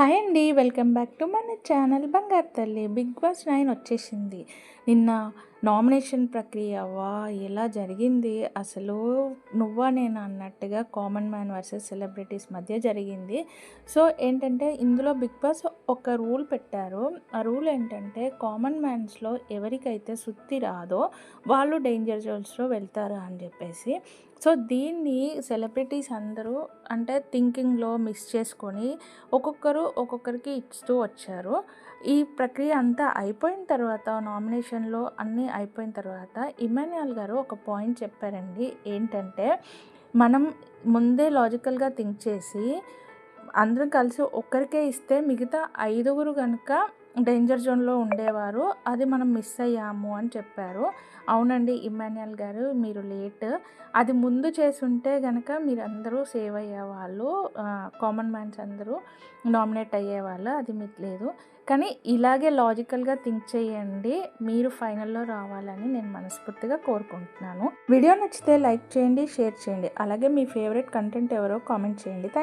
Hi అండి welcome back to మన channel Bangaru Talli. Big boss nine వచ్చేసింది. నిన్న నామినేషన్ ప్రక్రియ వా ఎలా జరిగింది? అసలు నువ్వా నేను అన్నట్టుగా కామన్ మ్యాన్ వర్సెస్ సెలబ్రిటీస్ మధ్య జరిగింది. సో ఏంటంటే ఇందులో బిగ్ బాస్ ఒక రూల్ పెట్టారు. ఆ రూల్ ఏంటంటే కామన్ మ్యాన్స్లో ఎవరికైతే సుత్తి రాదో వాళ్ళు డేంజర్ జోన్స్లో వెళ్తారు అని చెప్పేసి. సో దీన్ని సెలబ్రిటీస్ అందరూ అంటే థింకింగ్లో మిస్ చేసుకొని ఒక్కొక్కరు ఒక్కొక్కరికి ఇస్తూ వచ్చారు. ఈ ప్రక్రియ అంతా అయిపోయిన తర్వాత నామినేషన్లో అన్ని అయిపోయిన తర్వాత ఇమాన్యుయల్ గారు ఒక పాయింట్ చెప్పారండి. ఏంటంటే మనం ముందే లాజికల్గా థింక్ చేసి అందరం కలిసి ఒక్కరికే ఇస్తే మిగతా ఐదుగురు కనుక డేంజర్ జోన్లో ఉండేవారు. అది మనం మిస్ అయ్యాము అని చెప్పారు. అవునండి ఇమాన్యుయల్ గారు మీరు లేట్. అది ముందు చేసుంటే కనుక మీరు అందరూ సేవ్ అయ్యేవాళ్ళు. కామన్ మ్యాన్స్ అందరూ నామినేట్ అయ్యేవాళ్ళు. అది మీకు లేదు. కానీ ఇలాగే లాజికల్గా థింక్ చేయండి. మీరు ఫైనల్లో రావాలని నేను మనస్ఫూర్తిగా కోరుకుంటున్నాను. వీడియో నచ్చితే లైక్ చేయండి షేర్ చేయండి. అలాగే మీ ఫేవరెట్ కంటెంట్ ఎవరో కామెంట్ చేయండి. థ్యాంక్